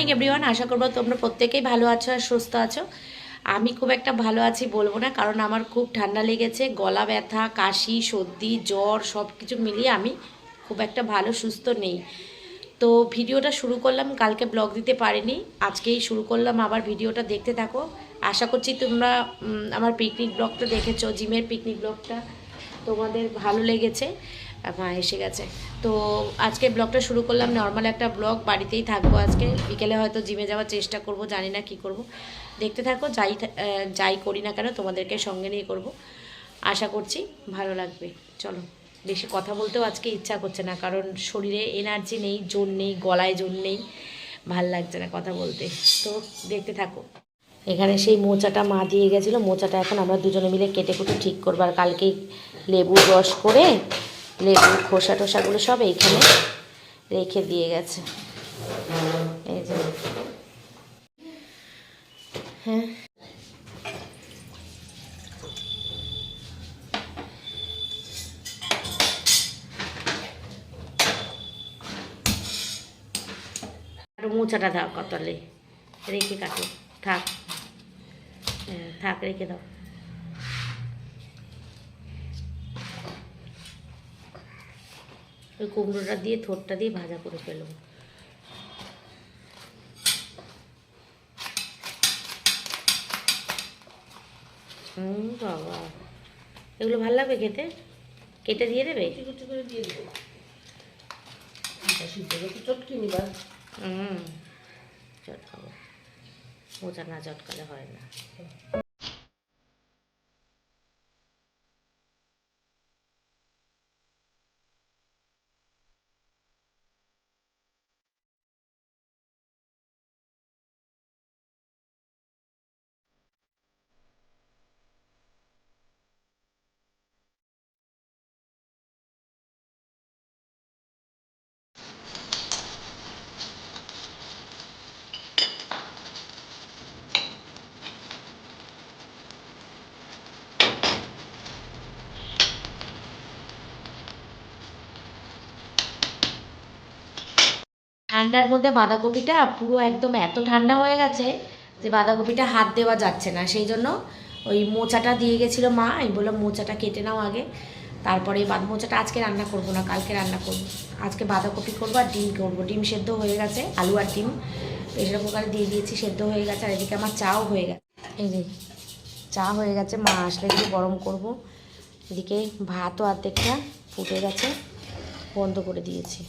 Morning everyone আশা করব তোমরা প্রত্যেকেই ভালো আছো আর সুস্থ আছো। আমি খুব একটা ভালো আছি বলব না, কারণ আমার খুব ঠান্ডা লেগেছে, গলা ব্যথা, কাশি, সর্দি, জ্বর সব কিছু মিলিয়ে আমি খুব একটা ভালো, সুস্থ নেই। তো ভিডিওটা শুরু করলাম, কালকে ব্লগ দিতে পারিনি, আজকেই শুরু করলাম আবার ভিডিওটা দেখতে থাকো। আশা করছি তোমরা আমার পিকনিক ব্লগটা দেখেছ, জিমের পিকনিক ব্লগটা তোমাদের ভালো লেগেছে মা এসে গেছে। তো আজকে ব্লগটা শুরু করলাম। নর্মাল একটা ব্লগ, বাড়িতেই থাকব আজকে। বিকেলে হয়তো জিমে যাওয়ার চেষ্টা করব, জানি না কি করব। দেখতে থাকো, যাই যাই করি না কেন, তোমাদেরকে সঙ্গে নিয়ে করব। আশা করছি ভালো লাগবে। চলো, বেশি কথা বলতেও আজকে ইচ্ছা করছে না, কারণ শরীরে এনার্জি নেই, জোর নেই, গলায় জোর নেই, ভালো লাগছে না কথা বলতে। তো দেখতে থাকো। এখানে সেই মোচাটা মা দিয়ে গেছিল। মোচাটা এখন আমরা দুজনে মিলে কেটে কুটে ঠিক করব। আর কালকেই লেবুর রস করে লেবুর খোসা টোসাগুলো সব এইখানে রেখে দিয়ে গেছে। এই যে। হ্যাঁ। মোচাটা দাও কতলে। রেখে কাটো। থাক। হ্যাঁ থাক, রেখে দাও। ওই কুমড়োটা দিয়ে থোরটা দিয়ে ভাজা করে ফেলব হুম বাবা। এগুলো ভালো লাগবে খেতে? কেটে দিয়ে দেবে? কুচি করে দিয়ে দেবো। চটকে নিবা। হুম চটকাবো। মোচা না চটকালে হয় না। ঠান্ডার মধ্যে বাঁধাকপিটা পুরো একদম এত ঠান্ডা হয়ে গেছে যে বাঁধাকপিটা হাত দেওয়া যাচ্ছে না। সেই জন্য ওই মোচাটা দিয়ে গেছিল মা। আমি বললাম, মোচাটা কেটে নাও আগে। তারপরে বাদ মোচাটা আজকে রান্না করব না, কালকে রান্না করব। আজকে বাঁধাকপি করব আর ডিম করব। ডিম সেদ্ধ হয়ে গেছে, আলু আর ডিম। প্রেশার কুকারে দিয়ে দিয়েছি, সেদ্ধ হয়ে গেছে। আর এদিকে আমার চাও হয়ে গেছে। এই যে, চা হয়ে গেছে। মা আসলে একটু গরম করব। এদিকে ভাতও অর্ধেকটা ফুটে গেছে, বন্ধ করে দিয়েছি।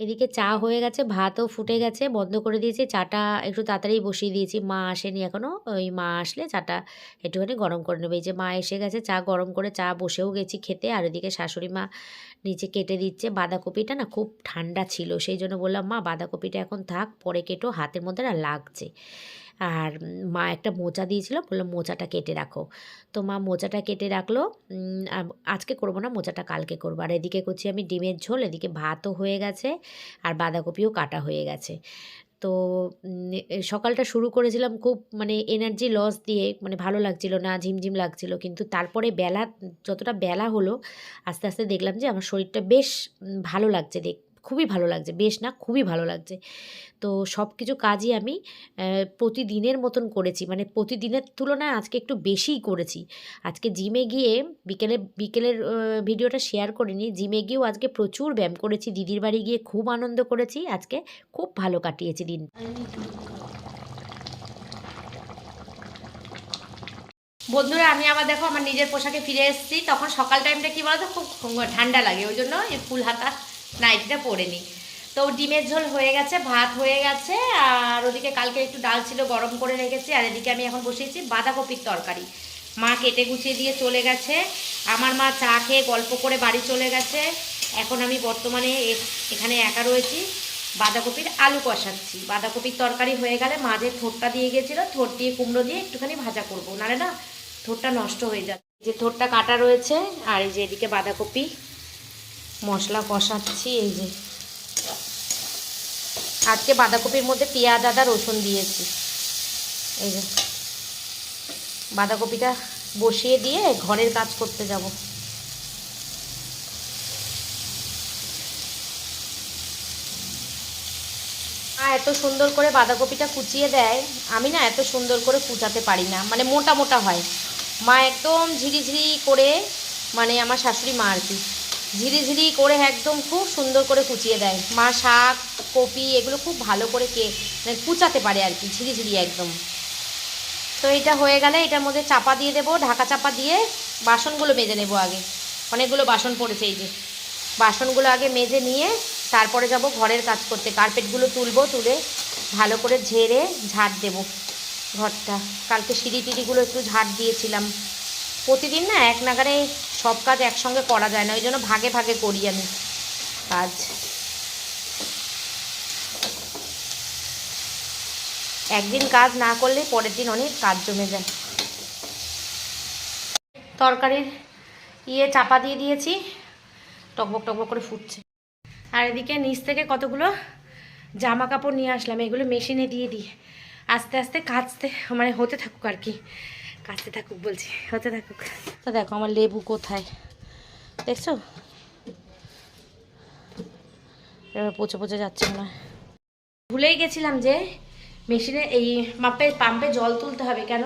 এদিকে চা হয়ে গেছে, ভাতও ফুটে গেছে, বন্ধ করে দিয়েছি, চাটা একটু তাড়াতাড়ি বসিয়ে দিয়েছি। মা আসেনি এখনও ওই মা আসলে চাটা একটুখানি গরম করে নেবে। এই যে মা এসে গেছে, চা গরম করে চা বসেও গেছি খেতে, আর এদিকে শাশুড়ি মা নিচে কেটে দিচ্ছে বাঁধাকপিটা না খুব ঠান্ডা ছিল, সেই জন্য বললাম, মা, বাঁধাকপিটা এখন থাক, পরে কেটো, হাতের মধ্যে না লাগছে। আর মা একটা মোচা দিয়েছিল, বলল, মোচাটা কেটে রাখো। তো মা মোচাটা কেটে রাখল আজকে করব না, মোচাটা কালকে করব। আর এদিকে করছি আমি ডিমের ঝোল, এদিকে ভাতও হয়ে গেছে আর বাঁধাকপিও কাটা হয়ে গেছে। তো সকালটা শুরু করেছিলাম খুব মানে এনার্জি লস দিয়ে মানে ভালো লাগছিল না, ঝিমঝিম লাগছিল, কিন্তু তারপরে বেলা, যতটা বেলা হলো, আস্তে আস্তে দেখলাম যে আমার শরীরটা বেশ ভালো লাগছে দেখ খুবই ভালো লাগছে, বেশ না খুবই ভালো লাগছে। তো সব কিছু কাজই আমি প্রতিদিনের মতন করেছি। মানে প্রতিদিনের তুলনায় আজকে একটু বেশিই করেছি। আজকে জিমে গিয়ে বিকেলে, বিকেলের ভিডিওটা শেয়ার করিনি। জিমে গিয়েও আজকে প্রচুর ব্যায়াম করেছি। দিদির বাড়ি গিয়ে খুব আনন্দ করেছি। আজকে খুব ভালো কাটিয়েছি দিন। বন্ধুরা, আমি আবার দেখো আমার নিজের পোশাকে ফিরে এসেছি। তখন সকাল টাইমটা কি বলতো? খুব ঠান্ডা লাগে। ওই জন্য এই ফুল হাতা নাইটিটা পরে নিই তো ডিমের ঝোল হয়ে গেছে, ভাত হয়ে গেছে, আর ওদিকে কালকে একটু ডাল ছিল গরম করে রেখেছি, আর এদিকে আমি এখন বসিয়েছি বাঁধাকপির তরকারি। মা কেটে গুছিয়ে দিয়ে চলে গেছে, আমার মা চা খেয়ে গল্প করে বাড়ি চলে গেছে। এখন আমি বর্তমানে এখানে একা রয়েছি, বাঁধাকপির আলু কষাচ্ছি। বাঁধাকপির তরকারি হয়ে গেলে মাঝে থোরটা দিয়ে গেছিল থোর দিয়ে কুমড়ো দিয়ে একটুখানি ভাজা করব, নাহলে না থোরটা নষ্ট হয়ে যাবে। যে থোরটা কাটা রয়েছে, আর এই যে এদিকে বাঁধাকপি মশলা কষাচ্ছি, এই যে। আজকে বাঁধাকপির মধ্যে পেঁয়াজ, আদা, রসুন দিয়েছি। এই যে। বাঁধাকপিটা বসিয়ে দিয়ে ঘরের কাজ করতে যাব। এত সুন্দর করে বাঁধাকপিটা কুচিয়ে দেয়, আমি না এত সুন্দর করে কুচাতে পারি না মানে মোটা মোটা হয়। মা একদম ঝিরিঝিরি করে মানে আমার শাশুড়ি মা আর কি। ঝিরিঝিরি করে একদম খুব সুন্দর করে কুচিয়ে দেয়। মা শাক, কপি এগুলো খুব ভালো করে কে মানে কুচাতে পারে আর কি, ঝিরিঝিরি একদম। তো এটা হয়ে গেলে এটার মধ্যে চাপা দিয়ে দেবো, ঢাকা চাপা দিয়ে বাসনগুলো মেজে নেব আগে। অনেকগুলো বাসন পড়েছে এই যে। বাসনগুলো আগে মেজে নিয়ে তারপরে যাব ঘরের কাজ করতে। কার্পেটগুলো তুলবো, তুলে ভালো করে ঝেড়ে ঝাড় দেব ঘরটা। কালকে সিঁড়ি টিড়িগুলো একটু ঝাড় দিয়েছিলাম। প্রতিদিন না এক নাগারে সব কাজ একসঙ্গে করা যায় না, ওই জন্য ভাগে ভাগে করি আমি কাজ। একদিন কাজ না করলে পরের দিন অনেক কাজ জমে যায়। তরকারির ইয়ে চাপা দিয়ে দিয়েছি, টকবক টকবক করে ফুটছে। আর এদিকে নিচ থেকে কতগুলো জামা কাপড় নিয়ে আসলাম, এগুলো মেশিনে দিয়ে দিই। আস্তে আস্তে কাচতে মানে হতে থাকুক আর কি। কাচতে থাকুক বলছি, হতে থাকুক। তো দেখো, আমার লেবু কোথায়? দেখছ? এবার পচে পচে যাচ্ছে হয়। ভুলেই গেছিলাম যে মেশিনে এই মাপে, পাম্পে জল তুলতে হবে কেন?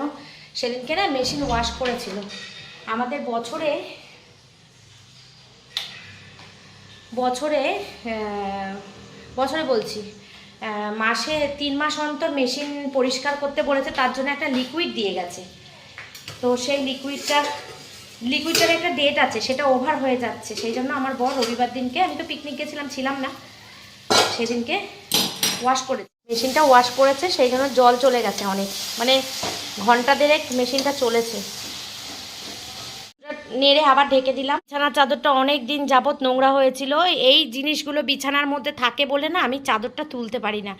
সেদিনকে না মেশিন ওয়াশ করেছিল। আমাদের বছরে বছরে বছরে বলছি মাসে তিন মাস অন্তর মেশিন পরিষ্কার করতে বলেছে, তার জন্য একটা লিকুইড দিয়ে গেছে। তো সেই লিকুইডটা লিকুইডটার একটা ডেট আছে, সেটা ওভার হয়ে যাচ্ছে। সেই জন্য আমার বর রবিবার দিনকে, আমি তো পিকনিক গেছিলাম, ছিলাম না। সেদিনকে ওয়াশ করে, মেশিনটা ওয়াশ করেছে, সেই জন্য জল চলে গেছে অনেক। মানে ঘণ্টা দেড়েক মেশিনটা চলেছে। নেড়ে আবার ঢেকে দিলাম। বিছানার চাদরটা অনেক দিন যাবত নোংরা হয়েছিল। এই জিনিসগুলো বিছানার মধ্যে থাকে বলে না আমি চাদরটা তুলতে পারি না।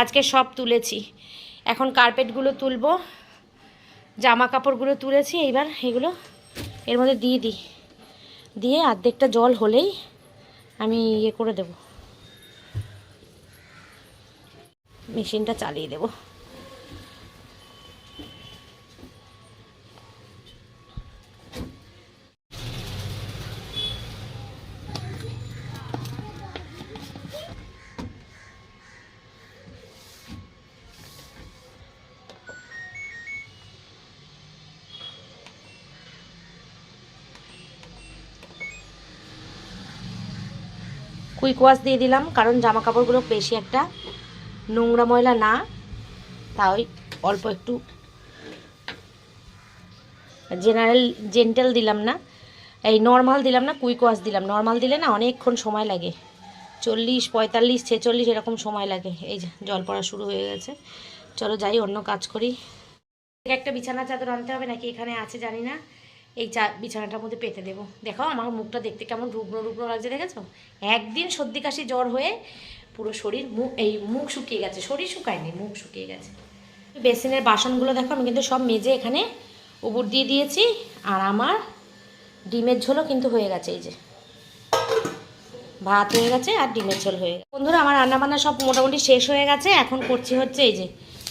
আজকে সব তুলেছি। এখন কার্পেটগুলো তুলবো। জামা কাপড়গুলো তুলেছি, এইবার এগুলো এর মধ্যে দিয়ে দিই। দিয়ে অর্ধেকটা জল হলেই আমি ইয়ে করে দেব। মেশিনটা চালিয়ে দেবো। কুইক ওয়াশ দিয়ে দিলাম, কারণ জামা কাপড়গুলো বেশি একটা নোংরা ময়লা না। তাই অল্প একটু জেনারেল জেন্টেল দিলাম না। এই নর্মাল দিলাম না কুইক ওয়াশ দিলাম। নর্মাল দিলে না অনেকক্ষণ সময় লাগে। চল্লিশ, পঁয়তাল্লিশ, ছেচল্লিশ এরকম সময় লাগে। এই জল পড়া শুরু হয়ে গেছে। চলো যাই, অন্য কাজ করি। একটা বিছানা চাদর আনতে হবে নাকি এখানে আছে জানি না। এই চা বিছানাটার মধ্যে পেতে দেবো। দেখো আমার মুখটা দেখতে কেমন রুগ্ন রুগ্ন লাগছে, দেখেছ? একদিন সর্দি কাশি জ্বর হয়ে পুরো শরীর মুখ এই মুখ শুকিয়ে গেছে। শরীর শুকায়নি, মুখ শুকিয়ে গেছে। বেসিনের বাসনগুলো দেখো, আমি কিন্তু সব মেজে এখানে উবুর দিয়ে দিয়েছি, আর আমার ডিমের ঝোলও কিন্তু হয়ে গেছে, এই যে। ভাত হয়ে গেছে আর ডিমের ঝোল হয়ে গেছে। বন্ধুরা, আমার রান্নাবান্না সব মোটামুটি শেষ হয়ে গেছে। এখন করছি হচ্ছে এই যে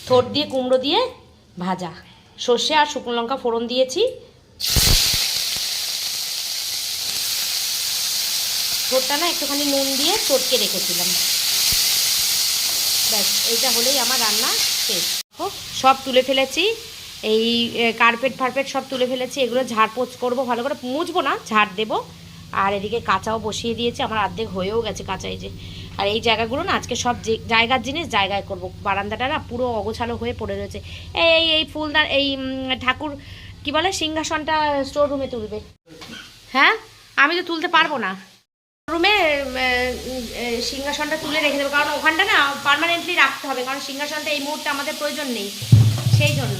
থোট দিয়ে কুমড়ো দিয়ে ভাজা। সর্ষে আর শুকনো লঙ্কা ফোড়ন দিয়েছি। ঠোঁটটা না একটুখানি নুন দিয়ে চটকে রেখেছিলাম। ব্যাস, এইটা হলেই আমার রান্না শেষ। সব তুলে ফেলেছি। এই কার্পেট ফার্পেট সব তুলে ফেলেছি। এগুলো ঝাড়পোছ করব, ভালো করে মুছবো না, ঝাড় দেবো। আর এদিকে কাঁচাও বসিয়ে দিয়েছি, আমার অর্ধেক হয়েও গেছে কাঁচা এই যে। আর এই জায়গাগুলো না আজকে সব জায়গার জিনিস জায়গায় করব। বারান্দাটা না পুরো অগোছালো হয়ে পড়ে রয়েছে। এই এই ফুলদার, এই ঠাকুর, কি বলে, সিংহাসনটা স্টোর রুমে তুলবে। হ্যাঁ? আমি তো তুলতে পারব না। রুমে সিংহাসনটা তুলে রেখে দেবো। কারণ ওখানটা না পার্মানেন্টলি রাখতে হবে, কারণ সিংহাসনটা এই মুহূর্তে আমাদের প্রয়োজন নেই। সেই জন্য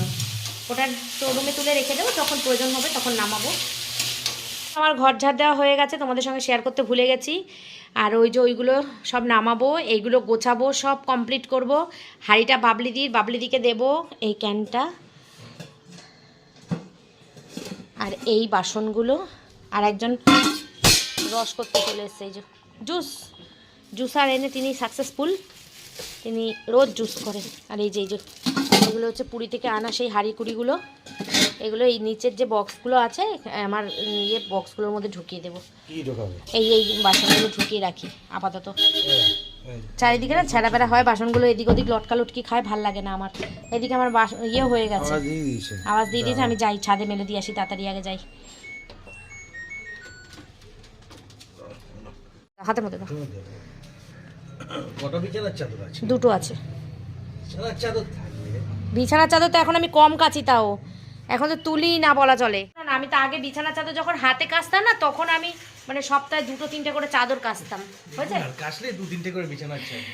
ওটা রুমে তুলে রেখে দেবো, যখন প্রয়োজন হবে তখন নামাবো। আমার ঘর ঝাড় দেওয়া হয়ে গেছে, তোমাদের সঙ্গে শেয়ার করতে ভুলে গেছি। আর ওই যে ওইগুলো সব নামাবো, এইগুলো গোছাবো, সব কমপ্লিট করব। হাঁড়িটা বাবলি দিই বাবলি দিকে দেবো, এই ক্যানটা আর এই বাসনগুলো, আর একজন রস করতে চলে এসছে এই যে জুস জুসার এনে তিনি সাকসেসফুল তিনি রোজ জুস করেন। আর এই যে এই যে এগুলো হচ্ছে পুরী থেকে আনা সেই হাঁড়ি কুড়িগুলো এগুলো এই নিচের যে বক্সগুলো আছে আমার ইয়ে বক্সগুলোর মধ্যে ঢুকিয়ে দেবো। এই এই বাসনগুলো ঢুকিয়ে রাখি আপাতত। চারিদিকে না ছেঁড়া বেড়া হয় বাসনগুলো এদিক ওদিক লটকা লটকি খায় ভালো লাগে না আমার। এদিকে আমার বাস ইয়ে হয়ে গেছে। আওয়াজ দিয়ে দিয়েছে। আওয়াজ দিয়ে দিয়েছে আমি যাই ছাদে মেলে দিয়ে আসি তাড়াতাড়ি আগে যাই। হাতের মধ্যে দাও। কটা বিছানার চাদর আছে? দুটো আছে। বিছানার চাদর থাকবে। বিছানার চাদর তো এখন আমি কম কাচি তাও। এখন তো তুলি না বলা চলে। না আমি তো আগে বিছানার চাদর যখন হাতে কাচতাম না তখন আমি মানে সপ্তাহে দুটো তিনটে করে চাদর কাচতাম। কাশলে দু তিনটে করে বিছানার চাদর।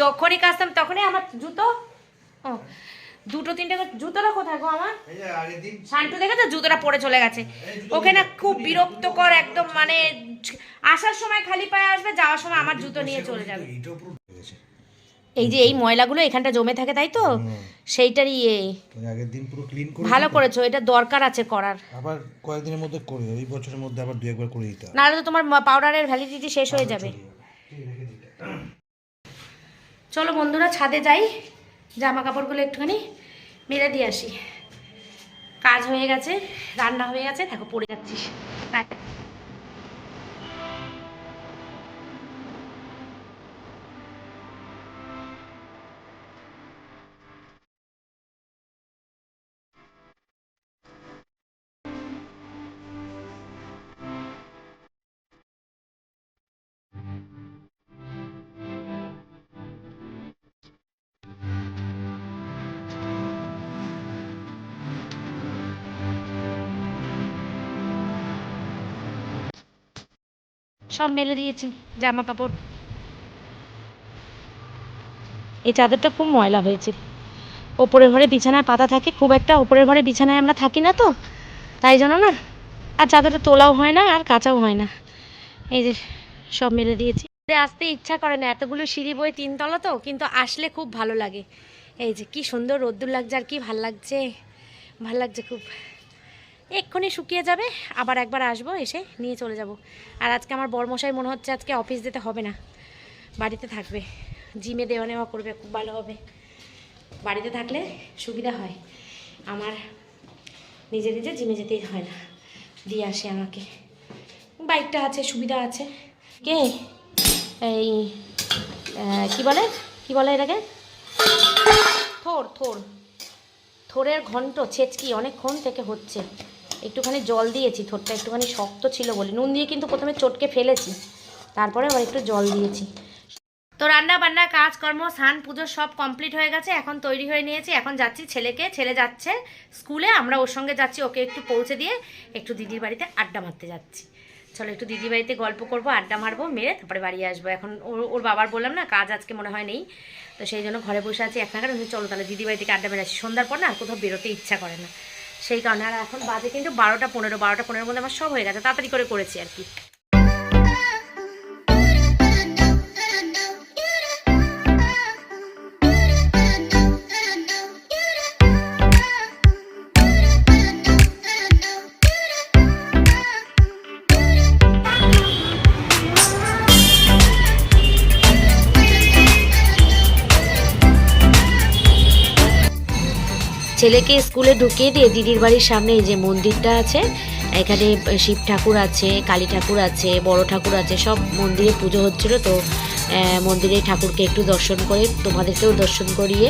যখনই কাচতাম তখনই আমার জুতো ও দুটো তিনটে জুতোটা কোথায় গো আমার? শান্টু দেখেছ? জুতোটা পরে চলে গেছে। ওকে না খুব বিরক্তকর একদম মানে আসার সময় খালি পায়ে আসবে যাওয়ার সময় আমার জুতো নিয়ে চলে যাবে। এই যে এই ময়লাগুলো এখানটা জমে থাকে তাই তো? সেইটার ইয়ে আগের দিন পুরো ক্লিন করে ভালো করেছ এটা দরকার আছে করার। আবার কয়েকদিনের মধ্যে করে এই বছরের মধ্যে আবার দু একবার করে দিতে হবে। নাহলে তো তোমার পাউডারের ভ্যালিডিটি শেষ হয়ে যাবে। চলো বন্ধুরা ছাদে যাই। জামা কাপড়গুলো একটুখানি মেলে দিয়ে আসি কাজ হয়ে গেছে, রান্না হয়ে গেছে, দেখো পড়ে যাচ্ছিস আয়। সব মেলে দিয়েছি, জামা কাপড়। এই চাদরটা খুব ময়লা হয়েছে। ওপরের ঘরে বিছানায় পাতা থাকে, খুব একটা ওপরের ঘরে বিছানায় আমরা থাকি না তো, তাই জন্য না। আর চাদরটা তোলাও হয় না, আর কাচাও হয় না। এই যে সব মেলে দিয়েছি। আসতে ইচ্ছা করে না, এতগুলো সিঁড়ি বই তিনতলা তো, কিন্তু আসলে খুব ভালো লাগে। এই যে কি সুন্দর রোদ্দুর লাগছে আর কি ভালো লাগছে ভালো লাগছে খুব। এক্ষুনি শুকিয়ে যাবে, আবার একবার আসব, এসে নিয়ে চলে যাব। আর আজকে আমার বরমশাই মনে হচ্ছে আজকে অফিস যেতে হবে না। বাড়িতে থাকবে। জিমে দেওয়া নেওয়া করবে, খুব ভালো হবে। বাড়িতে থাকলে সুবিধা হয়। আমার নিজে নিজে জিমে যেতেই হয় না। দিয়ে আসে আমাকে। বাইকটা আছে, সুবিধা আছে। কে? এই কি বলে? কি বলে এটাকে? থোর থোর। থোরের ঘন্ট, ছেচকি, অনেকক্ষণ থেকে হচ্ছে। একটুখানি জল দিয়েছি থোরটা একটুখানি শক্ত ছিল বলে। নুন দিয়ে কিন্তু প্রথমে চটকে ফেলেছি, তারপরে আবার একটু জল দিয়েছি। তো রান্না বান্না কাজকর্ম, স্নান, পুজো সব কমপ্লিট হয়ে গেছে, এখন তৈরি হয়ে নিয়েছি। এখন যাচ্ছি ছেলেকে, ছেলে যাচ্ছে স্কুলে, আমরা ওর সঙ্গে যাচ্ছি, ওকে একটু পৌঁছে দিয়ে একটু দিদির বাড়িতে আড্ডা মারতে যাচ্ছি। চলো একটু দিদির বাড়িতে গল্প করব, আড্ডা মারবো, মেরে তারপরে বাড়ি আসব। এখন ওর ওর বাবার বললাম না, কাজ আজকে মনে হয় নেই। তো সেই জন্য ঘরে বসে আছি, এক নাগাদ চলো তাহলে দিদি বাড়ি থেকে আড্ডা মেরে আসি। সন্ধ্যার পর না আর কোথাও বেরোতে ইচ্ছা করে না। সেই কারণে আর এখন বাজে কিন্তু বারোটা পনেরো, বারোটা পনেরোর মধ্যে আমার সব হয়ে গেছে, তাড়াতাড়ি করে করেছি আর কি। ছেলেকে স্কুলে ঢুকিয়ে দিয়ে দিদির বাড়ির সামনে এই যে মন্দিরটা আছে এখানে শিব ঠাকুর আছে কালী ঠাকুর আছে বড় ঠাকুর আছে সব মন্দিরে পুজো হচ্ছিল। তো আহ, মন্দিরে ঠাকুরকে একটু দর্শন করে তোমাদেরকেও দর্শন করিয়ে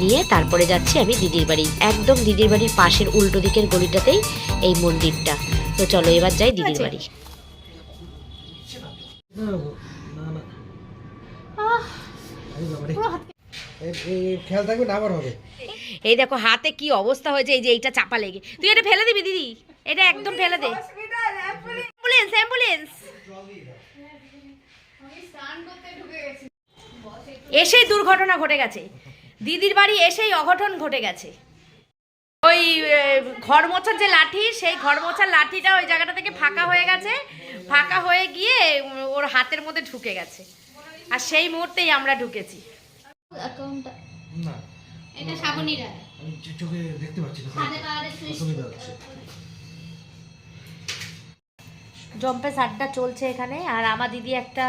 নিয়ে তারপরে যাচ্ছি আমি দিদির বাড়ি। একদম দিদির বাড়ির পাশের উল্টো দিকের গলিটাতেই এই মন্দিরটা। তো চলো এবার যাই দিদির বাড়ি। না খেয়াল থাকবে না, আবার হবে। এই দেখো, হাতে কি অবস্থা হয়েছে, এই যে এইটা চাপা লেগে। তুই এটা ফেলে দিবি, দিদি? এটা একদম ফেলে দে। Ambulance ambulance. এসেই দুর্ঘটনা ঘটে গেছে। দিদির বাড়ি এসেই অঘটন ঘটে গেছে। ওই ঘর মোছার যে লাঠি, সেই ঘর মোছার লাঠিটা ওই জায়গাটা থেকে ফাঁকা হয়ে গেছে। ফাঁকা হয়ে গিয়ে ওর হাতের মধ্যে ঢুকে গেছে। আর সেই মুহূর্তেই আমরা ঢুকেছি। অ্যাকাউন্টটা না। এটা শ্রাবণী রায় আমি চোখে দেখতে পাচ্ছি না। সাদে কালারের সুইচ অসুবিধা হচ্ছে। জম্পেস আড্ডা চলছে এখানে আর আমার দিদি একটা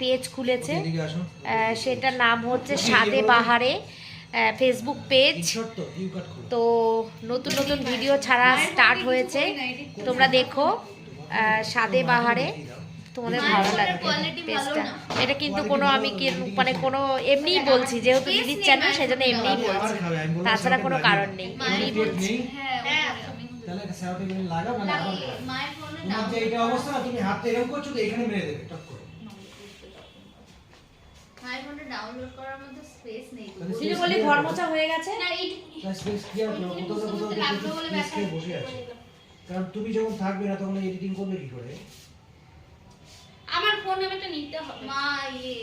পেজ খুলেছে। এদিকে সেটার নাম হচ্ছে সাদে বাহারে ফেসবুক পেজ তো নতুন নতুন ভিডিও ছাড়া স্টার্ট হয়েছে। তোমরা দেখো সাদে বাহারে। তোমাদের ভালো লাগবে। quality ভালো পেজটা না। এটা কিন্তু কোনো আমি কি মানে কোনো এমনিই বলছি যেহেতু দিদির চ্যানেল সেজন্য এমনিই বলছি। তাছাড়া কোনো কারণ নেই এমনিই বলছি। হ্যাঁ হ্যাঁ। তাহলে একটা স্যারোটিন লাগা মানে এখন লাগে, মায়ের ফোনে তোমার যে এইটা অবস্থা না তুমি হাতটা এরকম করছ তো এখানে মেরে দেবে টপ করে। মায়ের ডাউনলোড করার মতো স্পেস নেই তাহলে বলি ঘর মোছা হয়ে গেছে? না লাগল বলে? ব্যাপার। বসে আছে। কারণ তুমি যখন থাকবে না তখন এডিটিং করবে কি করে? আমার ফোন একটা নিতে হবে। মা ইয়ে।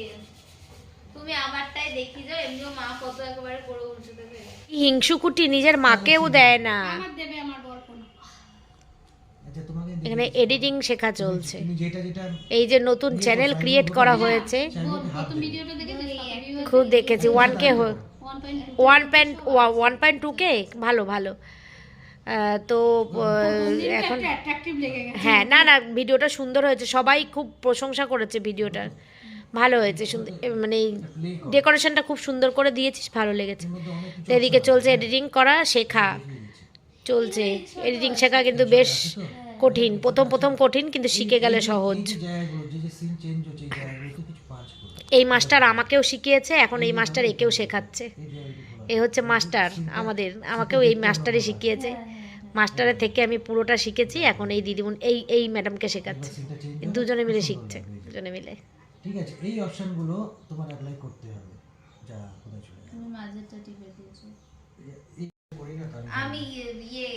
তুমি আমারটাই দেখি যাও এমনিও মা কত একেবারে করে দেবে হিংসুকুটি নিজের মাকেও দেয় না। আমার দেবে আমার বর আচ্ছা তোমাকে এখানে এডিটিং শেখা চলছে। তুমি যেটা যেটা এই যে নতুন চ্যানেল ক্রিয়েট করা হয়েছে। দেখে খুব দেখেছি। One K one point one point one point two K ভালো ভালো। তো এখন হ্যাঁ না না ভিডিওটা সুন্দর হয়েছে। সবাই খুব প্রশংসা করেছে ভিডিওটার ভালো হয়েছে মানে ডেকোরেশনটা খুব সুন্দর করে দিয়েছিস ভালো লেগেছে। এদিকে চলছে এডিটিং করা শেখা। চলছে। এডিটিং শেখা কিন্তু বেশ কঠিন। প্রথম প্রথম কঠিন কিন্তু শিখে গেলে সহজ। এই মাস্টার আমাকেও শিখিয়েছে এখন এই মাস্টার একেও শেখাচ্ছে। এ হচ্ছে মাস্টার আমাদের আমাকেও এই মাস্টারই শিখিয়েছে। মাস্টারের থেকে আমি পুরোটা শিখেছি এখন এই দিদিমন এই এই ম্যাডামকে শেখাচ্ছে। দুজনে মিলে শিখছে দুজনে মিলে। ঠিক আছে এই অপশনগুলো তোমার অ্যাপ্লাই করতে হবে যা কোথায় চলে তুমি মাঝেরটা টিপে দিয়েছ। এই করি না আমি ইয়ে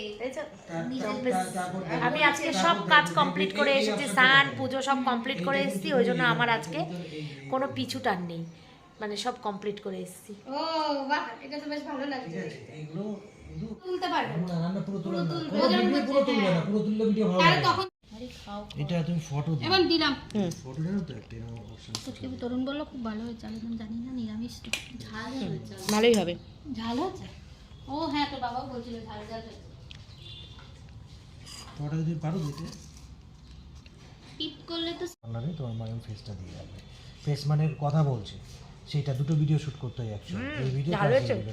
আমি আজকে সব কাজ কমপ্লিট করে এসেছি স্নান পুজো সব কমপ্লিট করে এসেছি ওই জন্য আমার আজকে কোনো পিছু টান নেই। মানে সব কমপ্লিট করে এসেছি। ও বাহ এটা তো বেশ ভালো লাগছে। এইগুলো তুলতে পারবে। রান্না পুরো তুলবে না। ভিডিও পুরো তুলবে না পুরো তুললে ভিডিও ভালো লাগে তখন এটা তুমি ফটো দিও। এবার দিলাম। ফটো জানো তো একটা এরকম অপশন সুটকি তরুণ বলল খুব ভালো হয়েছে। আমি জানি না নিরামিষ। ঝাল হয়েছে। ভালোই হবে। ঝাল হয়েছে ও হ্যাঁ তো বাবাও বলছিল ঝাল ঝাল হয়েছে। ফটো যদি পারো দিতে। টিপ করলে তো তোমার মায়ের ফেসটা দিয়ে যাবে। ফেস মানে কথা বলছে। সেটা দুটো ভিডিও শুট করতে হয় একসাথে। এই ভিডিও।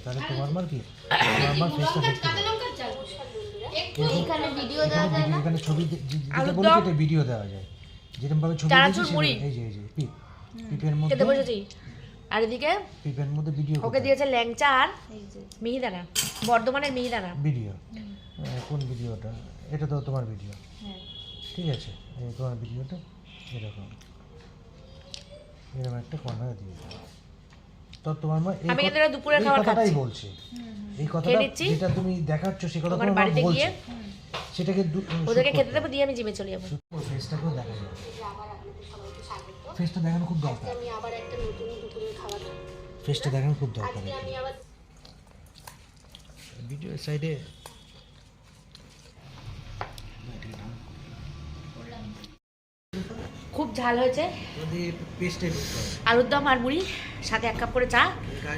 তাহলে তোমার মার কি? তোমার মার ফেসটা দেখতে এখানে ভিডিও দেওয়া এখানে যায় ভিডিও না এখানে ছবি যেটা বলি। সেটা ভিডিও দেওয়া যায়। যেরকম ভাবে ছবি চানাচুর দিয়েছি মুড়ি। সেরকম- এই যে এই যে পিপ। পিপের মধ্যে খেতে বসেছি। আর এদিকে পিপের মধ্যে ভিডিও ওকে দিয়েছে ল্যাংচা আর মিহিদানা। বর্ধমানের মিহিদানা। ভিডিও কোন ভিডিওটা এটা তো তোমার ভিডিও হ্যাঁ। ঠিক আছে। এই তোমার ভিডিওটা এরকম। এরকম একটা কর্নারে দিয়ে তো তোমার মা আমি কিন্তু দুপুরের খাবার কথাটাই খাচ্ছি। বলছে। এই কথাটা নিচ্ছি। যেটা তুমি দেখাচ্ছ সে কথা তোমার বাড়িতে গিয়ে। সেটাকে ওদেরকে খেতে দেবো দিয়ে আমি জিমে চলে যাব। ফেসটাকেও দেখা যাবে। ফেসটা দেখানো খুব দরকার। ফেসটা দেখানো খুব দরকার ভিডিও সাইডে খুব ঝাল হয়েছে। আলুর দম আর মুড়ি সাথে এক কাপ করে চা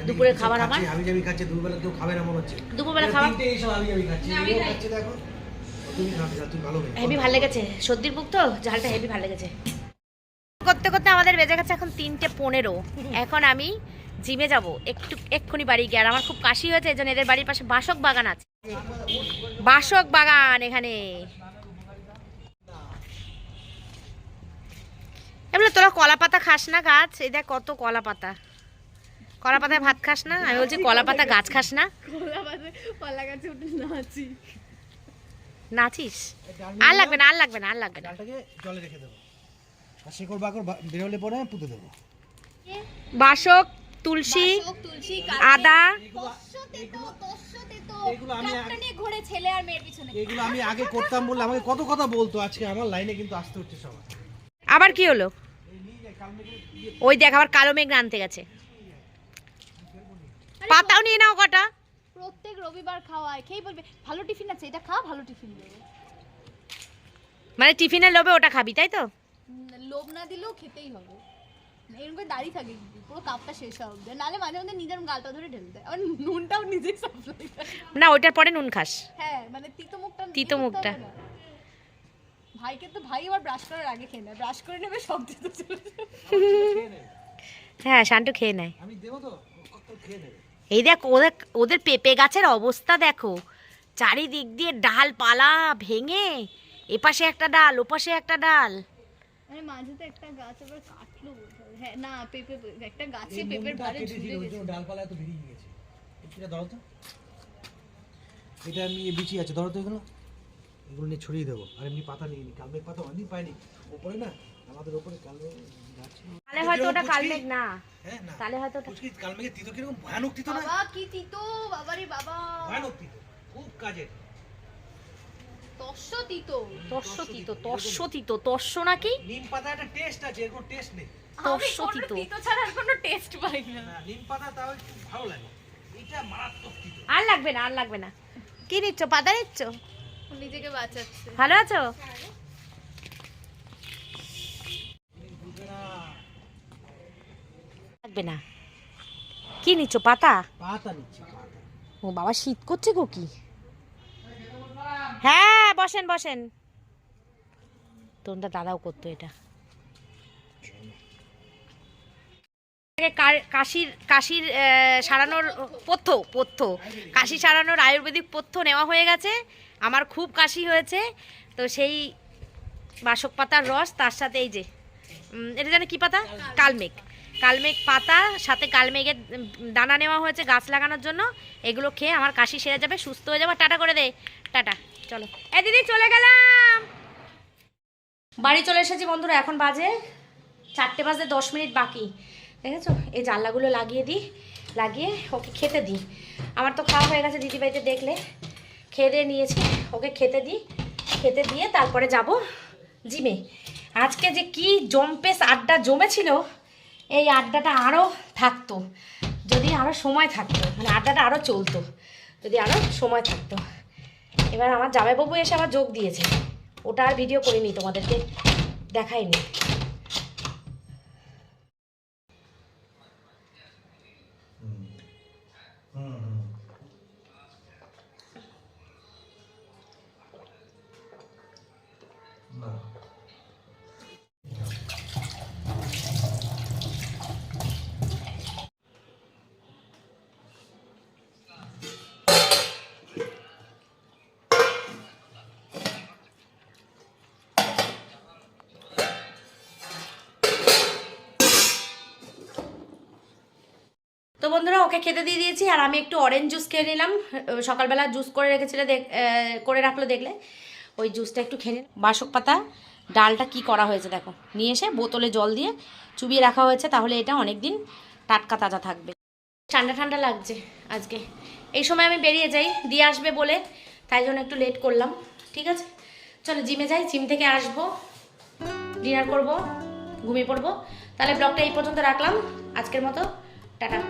দুপুরের খাবার আমার। খাচ্ছে দুপুরবেলা কেউ খাবে না মনে হচ্ছে। দুপুরবেলা খাবার তিনটে এইসব হাবি জাবি খাচ্ছে এগুলো খাচ্ছে দেখো। তুমি খাবে তুমি ভালো হেভি ভালো লেগেছে। সর্দির বুক তো? ঝালটা হেভি ভালো লেগেছে। করতে করতে আমাদের বেজে গেছে এখন তিনটে পনেরো। এখন আমি জিমে যাব। একটু এক্ষুনি বাড়ি গিয়ে। আর আমার খুব কাশি হয়েছে এই জন্য এদের বাড়ির পাশে বাসক বাগান আছে। বাসক বাগান এখানে। তোরা কলা পাতা খাস না গাছ? এই দেখ কত কলা পাতা কলা পাতায় ভাত খাস না? আমি বলছি কলা পাতা গাছ খাস না? নাচিস? আর লাগবে না আর লাগবে না আর লাগবে না। জলে রেখে দেবো। আর শেকড় বাকড় বেরোলে পরে পুঁতে দেবো। বাসক তুলসী তুলসী আদা। আমি আগে- নিয়ে ঘুরে ছেলে আর মেয়ের পিছনে। এগুলো আমি আগে করতাম বলে আমাকে কত কথা বলতো আজকে আমার লাইনে কিন্তু আসতে হচ্ছে সবাই। আবার কি হলো? ওই দেখ আবার কালো মেঘ আনতে গেছে। পাতাও নিয়ে নাও কটা। প্রত্যেক রবিবার খাওয়ায় খেয়ে বলবে ভালো টিফিন আছে এটা খা ভালো টিফিন দেবে। মানে টিফিনের লোভে ওটা খাবি তাই তো? লোভ না দিলেও খেতেই হবে। এরকম করে দাঁড়িয়ে থাকে পুরো কাপটা শেষ অব্দি নাহলে মাঝে মধ্যে নিজের গালটা ধরে ঢেলে দেয়। আবার নুনটাও নিজেই সাপ্লাই না ওইটার পরে নুন খাস। হ্যাঁ মানে তিতো মুখটা তিতো মুখটা। ভাইকে তো ভাই আবার ব্রাশ করার আগে খেয়ে নেয়। ব্রাশ করে নেবে সব তিতো চলে হ্যাঁ শান্টু খেয়ে নেয়। আমি দেবো তো খেয়ে নেবে। এই দেখ ওদের ওদের পেঁপে গাছের অবস্থা দেখো। চারিদিক দিয়ে ডাল পালা ভেঙে এপাশে একটা ডাল ওপাশে একটা ডাল। মানে মাঝে তো একটা গাছ আবার কাটলো হ্যাঁ না পেঁপে একটা গাছে পেঁপের ভারে ঝুলে গেছে। ডালপালা এত বেরিয়ে গেছে এটা ধরো তো। এটা আমি বিচি আছে ধরো তো এগুলো। এগুলো নিয়ে ছড়িয়ে দেবো। আর এমনি পাতা নিয়ে নি কালমেঘ পাতা অনেকদিন পাইনি। ওপরে না আমাদের ওপরে কালমেঘ গাছ তাহলে হয়তো ওটা কালমেঘ না। হ্যাঁ না। তাহলে হয়তো পুচকি কালমেঘের তিতো কীরকম ভয়ানক তিতো না? বাবা কি তিতো? বাবারে বাবা। ভয়ানক তিতো খুব কাজের। তস্য তিতো। তস্য তিতো তস্য তিতো তস্য নাকি নিম পাতা একটা টেস্ট আছে এর কোনো টেস্ট নেই আমি তস্য তিতো। তিতো ছাড়া আর কোনো টেস্ট পাই না। না নিম পাতা তাও একটু ভালো লাগে। এটা মারাত্মক তিতো। আর লাগবে না আর লাগবে না। কি নিচ্ছ পাতা নিচ্ছ নিজেকে বাঁচাচ্ছে। ভালো আছো? লাগবে না। কি নিচ্ছ পাতা? পাতা নিচ্ছি ও বাবা শীত করছে গো কি? হ্যাঁ বসেন বসেন। তোমরা দাদাও করতো এটা। কাশির কাশির সারানোর পথ্য পথ্য। কাশি সারানোর আয়ুর্বেদিক পথ্য নেওয়া হয়ে গেছে। আমার খুব কাশি হয়েছে। তো সেই বাসক পাতার রস, তার সাথে এই যে এটা জানে কি পাতা? কালমেঘ। কালমেঘ পাতা, সাথে কালমেঘের দানা নেওয়া হয়েছে গাছ লাগানোর জন্য। এগুলো খেয়ে আমার কাশি সেরে যাবে, সুস্থ হয়ে যাবে। টাটা করে দে। টাটা। চলো। এ, দিদি, চলে গেলাম! বাড়ি চলে এসেছি বন্ধুরা, এখন বাজে চারটে বাজে দশ মিনিট বাকি। দেখেছ এই জানলাগুলো লাগিয়ে দিই লাগিয়ে ওকে খেতে দিই আমার তো খাওয়া হয়ে গেছে দিদিভাইতে দেখলে। খেয়ে দিয়ে নিয়েছি, ওকে খেতে দিই খেতে দিয়ে তারপরে যাব জিমে। আজকে যে কি জম্পেস আড্ডা জমেছিল, এই আড্ডাটা আরও থাকতো। যদি আরও সময় থাকতো মানে আড্ডাটা আরও চলতো। যদি আরও সময় থাকতো। এবার আমার জামাইবাবু এসে আবার যোগ দিয়েছে। ওটা আর ভিডিও করিনি তোমাদেরকে, দেখাইনি। তো বন্ধুরা, ওকে খেতে দিয়ে দিয়েছি, আর আমি একটু অরেঞ্জ জুস খেয়ে নিলাম। সকালবেলা জুস করে রেখেছিলে করে রাখল দেখলে। ওই জুসটা একটু খেয়ে নিলাম। বাসক পাতা, ডালটা কি করা হয়েছে দেখো। নিয়ে এসে বোতলে জল দিয়ে চুবিয়ে রাখা হয়েছে, তাহলে এটা অনেক দিন টাটকা তাজা থাকবে। ঠান্ডা ঠান্ডা লাগছে আজকে। এই সময় আমি বেরিয়ে যাই, দিয়ে আসবে বলে, তাই জন্য একটু লেট করলাম, ঠিক আছে? চলো জিমে যাই জিম থেকে আসব ডিনার করব, ঘুমিয়ে পড়ব। তাহলে ব্লগটা এই পর্যন্ত রাখলাম। আজকের মতো টাটা।